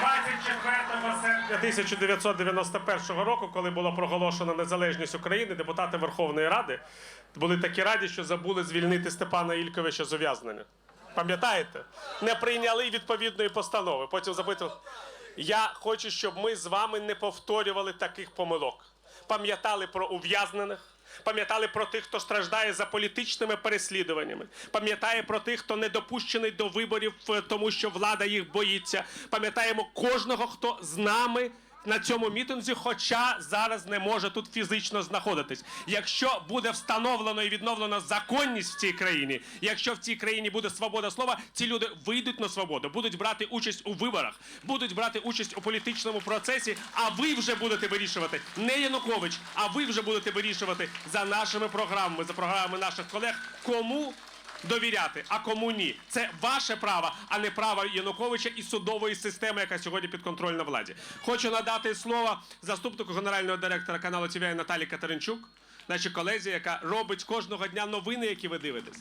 24 серпня 1991 року, коли було проголошено незалежність України, депутати Верховної Ради були такі раді, що забули звільнити Степана Ільковича з ув'язнення. Пам'ятаєте? Не прийняли відповідної постанови. Потім запитували. Я хочу, щоб ми з вами не повторювали таких помилок. Пам'ятали про ув'язнених, пам'ятали про тих, хто страждає за політичними переслідуваннями, пам'ятає про тих, хто не допущений до виборів, е, тому що влада їх боїться. Пам'ятаємо кожного, хто з нами. На цьому мітинзі, хоча зараз не може тут фізично знаходитись. Якщо буде встановлено і відновлено законність в цій країні, якщо в цій країні буде свобода слова, ці люди вийдуть на свободу, будуть брати участь у виборах, будуть брати участь у політичному процесі. А ви вже будете вирішувати не Янукович, а ви вже будете вирішувати за нашими програмами, за програмами наших колег, кому довіряти, а кому ні. Це ваше право, а не право Януковича і судової системи, яка сьогодні підконтрольна владі. Хочу надати слово заступнику генерального директора каналу ТВ Наталі Катеринчук, нашій колезі, яка робить кожного дня новини, які ви дивитесь.